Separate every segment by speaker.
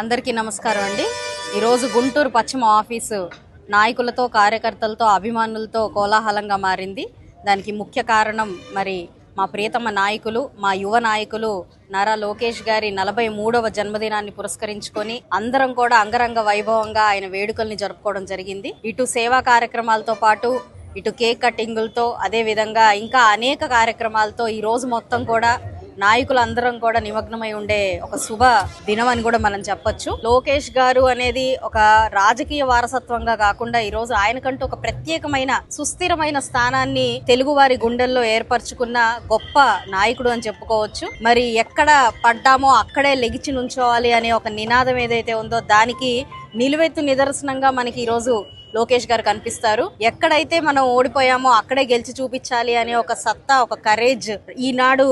Speaker 1: అందరికీ నమస్కారం అండి. ఈరోజు గుంటూరు పశ్చిమ ఆఫీసు నాయకులతో కార్యకర్తలతో అభిమానులతో కోలాహలంగా మారింది. దానికి ముఖ్య కారణం మరి మా ప్రియతమ నాయకులు మా యువ నాయకులు నారా లోకేష్ గారి నలభై మూడవ జన్మదినాన్ని పురస్కరించుకొని అందరం కూడా అంగరంగ వైభవంగా ఆయన వేడుకల్ని జరుపుకోవడం జరిగింది. ఇటు సేవా కార్యక్రమాలతో పాటు ఇటు కేక్ కటింగులతో అదే విధంగా ఇంకా అనేక కార్యక్రమాలతో ఈ రోజు మొత్తం కూడా నాయకులందరం కూడా నిమగ్నమై ఉండే ఒక శుభ దినం అని కూడా మనం చెప్పొచ్చు. లోకేష్ గారు అనేది ఒక రాజకీయ వారసత్వంగా కాకుండా ఈ రోజు ఆయనకంటూ ఒక ప్రత్యేకమైన సుస్థిరమైన స్థానాన్ని తెలుగు వారి గుండెల్లో ఏర్పరచుకున్న గొప్ప నాయకుడు అని చెప్పుకోవచ్చు. మరి ఎక్కడ పడ్డామో అక్కడే లెగిచి నుంచోవాలి అనే ఒక నినాదం ఏదైతే ఉందో దానికి నిలువెత్తు నిదర్శనంగా మనకి ఈరోజు లోకేష్ గారు కనిపిస్తారు. ఎక్కడైతే మనం ఓడిపోయామో అక్కడే గెలిచి చూపించాలి అనే ఒక సత్తా ఒక కరేజ్ ఈనాడు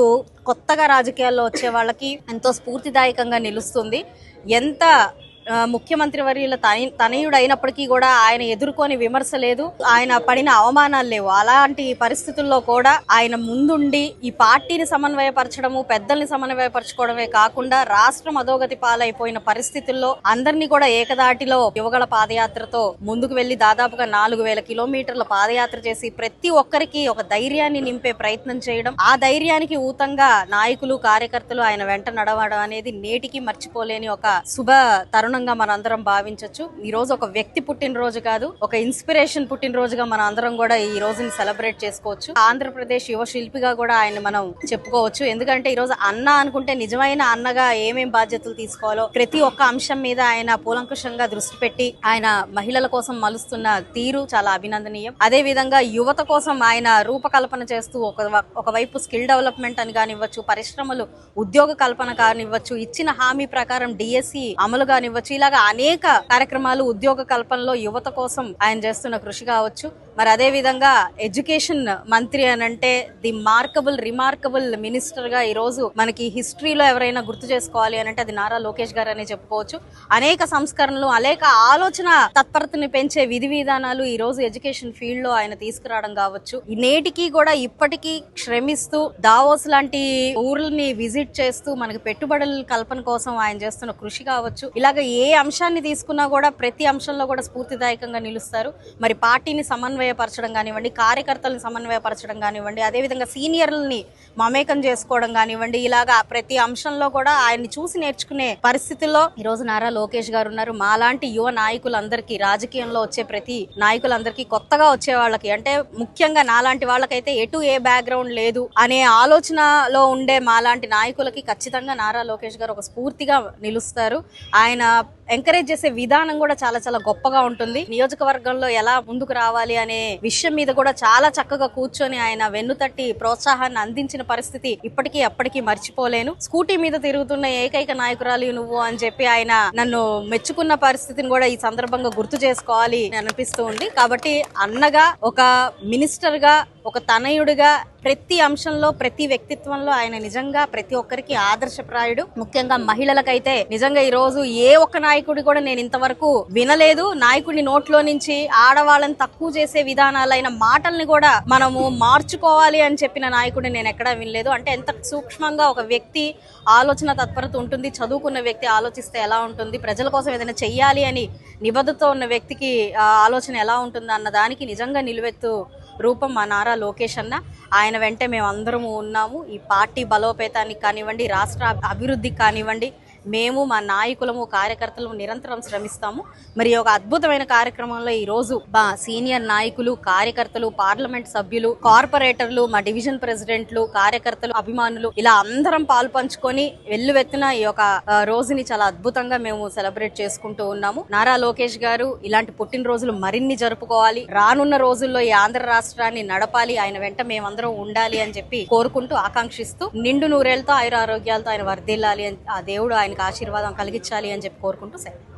Speaker 1: కొత్తగా రాజకీయాల్లో వచ్చే వాళ్ళకి ఎంతో స్ఫూర్తిదాయకంగా నిలుస్తుంది. ఎంత ముఖ్యమంత్రి వర్యుల తన- తనయుడు అయినప్పటికీ కూడా ఆయన ఎదుర్కొని విమర్శ లేదు ఆయన పడిన అవమానాలు లేవు. అలాంటి పరిస్థితుల్లో కూడా ఆయన ముందుండి ఈ పార్టీని సమన్వయపరచడము పెద్దల్ని సమన్వయపరచుకోవడమే కాకుండా రాష్ట్రం అధోగతి పాలైపోయిన పరిస్థితుల్లో అందరినీ కూడా ఏకదాటిలో యువగల పాదయాత్రతో ముందుకు వెళ్ళి దాదాపుగా నాలుగు వేల కిలోమీటర్ల పాదయాత్ర చేసి ప్రతి ఒక్కరికి ఒక ధైర్యాన్ని నింపే ప్రయత్నం చేయడం ఆ ధైర్యానికి ఊతంగా నాయకులు కార్యకర్తలు ఆయన వెంట నడవడం అనేది నేటికి మర్చిపోలేని ఒక శుభ తరుణం. దారుణంగా మనందరం భావించవచ్చు ఈ రోజు ఒక వ్యక్తి పుట్టినరోజు కాదు ఒక ఇన్స్పిరేషన్ పుట్టినరోజుగా మన అందరం కూడా ఈ రోజుని సెలబ్రేట్ చేసుకోవచ్చు. ఆంధ్రప్రదేశ్ యువ శిల్పిగా కూడా ఆయన మనం చెప్పుకోవచ్చు. ఎందుకంటే ఈ రోజు అన్న అనుకుంటే నిజమైన అన్నగా ఏమేం బాధ్యతలు తీసుకోవాలో ప్రతి ఒక్క అంశం మీద ఆయన కూలంకుషంగా దృష్టి పెట్టి ఆయన మహిళల కోసం మలుస్తున్న తీరు చాలా అభినందనీయం. అదే విధంగా యువత కోసం ఆయన రూపకల్పన చేస్తూ ఒక ఒకవైపు స్కిల్ డెవలప్మెంట్ అని కానివ్వచ్చు పరిశ్రమలు ఉద్యోగ కల్పన కానివ్వచ్చు ఇచ్చిన హామీ ప్రకారం డిఎస్సి అమలు కానివ్వచ్చు ఇలాగా అనేక కార్యక్రమాలు ఉద్యోగ కల్పనలో యువత కోసం ఆయన చేస్తున్న కృషి కావచ్చు. మరి అదే విధంగా ఎడ్యుకేషన్ మంత్రి అని అంటే ది మార్కబుల్ రిమార్కబుల్ మినిస్టర్గా ఈ రోజు మనకి హిస్టరీలో ఎవరైనా గుర్తు చేసుకోవాలి అని అంటే అది నారా లోకేష్ గారు అనే చెప్పుకోవచ్చు. అనేక సంస్కరణలు అనేక ఆలోచన తత్పరతని పెంచే విధి విధానాలు ఈ రోజు ఎడ్యుకేషన్ ఫీల్డ్లో ఆయన తీసుకురావడం కావచ్చు. నేటికీ నేటికి కూడా ఇప్పటికీ శ్రమిస్తూ దావోస్ లాంటి ఊర్లని విజిట్ చేస్తూ మనకి పెట్టుబడుల కల్పన కోసం ఆయన చేస్తున్న కృషి కావచ్చు. ఇలాగ ఏ అంశాన్ని తీసుకున్నా కూడా ప్రతి అంశంలో కూడా స్ఫూర్తిదాయకంగా నిలుస్తారు. మరి పార్టీని సమన్వయపరచడం కానివ్వండి కార్యకర్తలను సమన్వయపరచడం కానివ్వండి అదేవిధంగా సీనియర్లని మమేకం చేసుకోవడం కానివ్వండి ఇలాగా ప్రతి అంశంలో కూడా ఆయన్ని చూసి నేర్చుకునే పరిస్థితుల్లో ఈ రోజు నారా లోకేష్ గారు ఉన్నారు. మాలాంటి యువ నాయకులందరికీ రాజకీయంలో వచ్చే ప్రతి నాయకులందరికీ కొత్తగా వచ్చే వాళ్ళకి అంటే ముఖ్యంగా నాలాంటి వాళ్ళకైతే ఎటు ఏ బ్యాక్గ్రౌండ్ లేదు అనే ఆలోచనలో ఉండే మాలాంటి నాయకులకి ఖచ్చితంగా నారా లోకేష్ గారు ఒక స్ఫూర్తిగా నిలుస్తారు. ఆయన ఎంకరేజ్ చేసే విధానం కూడా చాలా చాలా గొప్పగా ఉంటుంది. నియోజకవర్గంలో ఎలా ముందుకు రావాలి అనే విషయం మీద కూడా చాలా చక్కగా కూర్చొని ఆయన వెన్ను తట్టి ప్రోత్సాహాన్ని అందించిన పరిస్థితి ఇప్పటికీ అప్పటికీ మర్చిపోలేను. స్కూటీ మీద తిరుగుతున్న ఏకైక నాయకురాలు నువ్వు అని చెప్పి ఆయన నన్ను మెచ్చుకున్న పరిస్థితిని కూడా ఈ సందర్భంగా గుర్తు చేసుకోవాలి అనిపిస్తూ ఉంది. కాబట్టి అన్నగా ఒక మినిస్టర్గా ఒక తనయుడిగా ప్రతి అంశంలో ప్రతి వ్యక్తిత్వంలో ఆయన నిజంగా ప్రతి ఒక్కరికి ఆదర్శప్రాయుడు. ముఖ్యంగా మహిళలకైతే నిజంగా ఈ రోజు ఏ ఒక్క నాయకుడి కూడా నేను ఇంతవరకు వినలేదు. నాయకుడిని నోట్లో నుంచి ఆడవాళ్ళని తక్కువ చేసే విధానాలైన మాటల్ని కూడా మనము మార్చుకోవాలి అని చెప్పిన నాయకుడిని నేను ఎక్కడా వినలేదు. అంటే ఎంత సూక్ష్మంగా ఒక వ్యక్తి ఆలోచన తత్పరత ఉంటుంది చదువుకున్న వ్యక్తి ఆలోచిస్తే ఎలా ఉంటుంది ప్రజల కోసం ఏదైనా చెయ్యాలి అని నిబద్ధతో ఉన్న వ్యక్తికి ఆలోచన ఎలా ఉంటుంది అన్న దానికి నిజంగా నిలువెత్తు రూపం మా నారా లోకేష్ అన్న. ఆయన వెంటే మేము అందరము ఉన్నాము. ఈ పార్టీ బలోపేతానికి కానివ్వండి రాష్ట్ర అభివృద్ధికి కానివ్వండి మేము మా నాయకులము కార్యకర్తలు నిరంతరం శ్రమిస్తాము. మరి ఒక అద్భుతమైన కార్యక్రమంలో ఈ రోజు మా సీనియర్ నాయకులు కార్యకర్తలు పార్లమెంట్ సభ్యులు కార్పొరేటర్లు మా డివిజన్ ప్రెసిడెంట్లు కార్యకర్తలు అభిమానులు ఇలా అందరం పాలు పంచుకొని వెల్లువెత్తిన ఈ యొక్క రోజుని చాలా అద్భుతంగా మేము సెలబ్రేట్ చేసుకుంటూ ఉన్నాము. నారా లోకేష్ గారు ఇలాంటి పుట్టినరోజులు మరిన్ని జరుపుకోవాలి. రానున్న రోజుల్లో ఈ ఆంధ్ర రాష్ట్రాన్ని నడపాలి. ఆయన వెంట మేమందరం ఉండాలి అని చెప్పి కోరుకుంటూ ఆకాంక్షిస్తూ నిండు నూరేళ్ళతో ఆయుర ఆరోగ్యాలతో ఆయన వర్ధిల్లాలి అని ఆ దేవుడు ఆయన ఆయనకు ఆశీర్వాదం కలిగించాలి అని చెప్పి కోరుకుంటూ సెలవు.